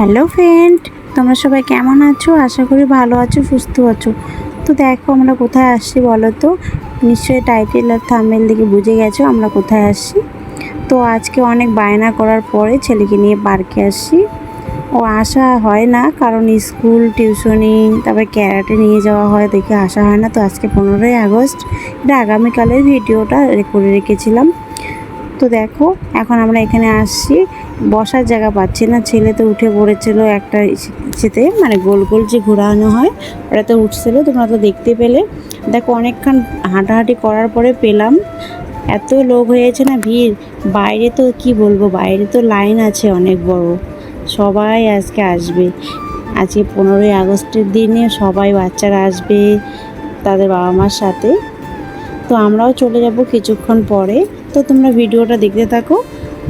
Hello friend, তোমরা সবাই কেমন আছো? আশা করি ভালো আছো, সুস্থ আছো। তো দেখো আমরা কোথায় আসছি বলো তো? নিশ্চয়ই টাইটেল আর থাম্বেল দেখে বুঝে গেছো আমরা কোথায় আসছি। তো আজকে অনেক বায়না করার পরে ছেলেকে নিয়ে পার্কে আসছি। ও আসা হয় না, কারণ স্কুল, টিউশনি, তারপরে ক্যারাটে নিয়ে যাওয়া হয়, দেখে আসা হয় না। তো আজকে পনেরোই আগস্ট, এটা আগামীকালের ভিডিওটা করে রেখেছিলাম। তো দেখো, এখন আমরা এখানে আসছি। বসার জায়গা পাচ্ছি না। ছেলে তো উঠে পড়েছিল একটা ইসেতে মানে গোল গোল যে ঘোরানো হয়, ওটাতে উঠছিল। তোমরা তো দেখতে পেলে। দেখো, অনেকক্ষণ হাঁটাহাঁটি করার পরে পেলাম। এত লোক হয়েছে না, ভিড়। বাইরে তো কি বলব? বাইরে তো লাইন আছে অনেক বড়। সবাই আজকে আসবে। আজকে পনেরোই আগস্টের দিনে সবাই বাচ্চারা আসবে তাদের বাবা মার সাথে। তো আমরাও চলে যাব কিছুক্ষণ পরে। তো তোমরা ভিডিওটা দেখতে থাকো,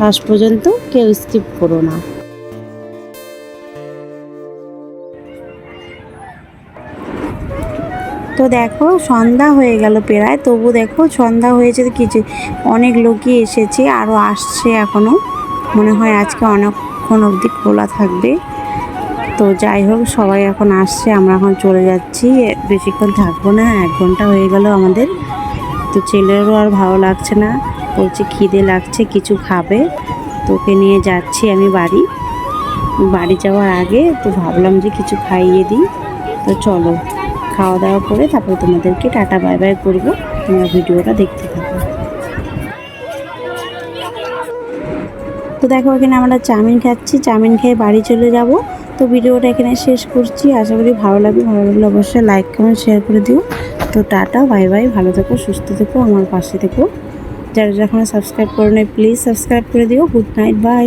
লাস্ট পর্যন্ত কেউ স্কিপ করো না। তো দেখো, সন্ধ্যা হয়ে গেল প্রায়, তবু দেখো সন্ধ্যা হয়েছে কিছু, অনেক লোকই এসেছে আরও আসছে এখনও মনে হয় আজকে অনেকক্ষণ অবধি খোলা থাকবে। তো যাই হোক, সবাই এখন আসছে, আমরা এখন চলে যাচ্ছি। বেশিক্ষণ থাকব না, এক ঘণ্টা হয়ে গেল আমাদের। তো ছেলেরও আর ভালো লাগছে না। বলছে, খিদে লাগছে, কিছু খাবে? তোকে নিয়ে যাচ্ছি আমি বাড়ি। বাড়ি যাওয়ার আগে তো ভাবলাম যে কিছু খাইয়ে দিই। তো চলো খাওয়া দাওয়া করে তারপরে তোমাদেরকে টাটা, বাই বাই করব। তোমরা ভিডিওটা দেখতে থাকো। তো দেখো, এখানে আমরা চাউমিন খাচ্ছি। চাউমিন খেয়ে বাড়ি চলে যাব। তো ভিডিওটা এখানে শেষ করছি। আশা করি ভালো লাগবে। ভালো লাগলে অবশ্যই লাইক কমেন্ট শেয়ার করে দিও। তো টাটা, বাই বাই। ভালো থেকো, সুস্থ থেকো, আমার পাশে থেকো। যারা যারা এখনও সাবস্ক্রাইব করে নেয় প্লিজ সাবস্ক্রাইব করে দিও গুড নাইট বাই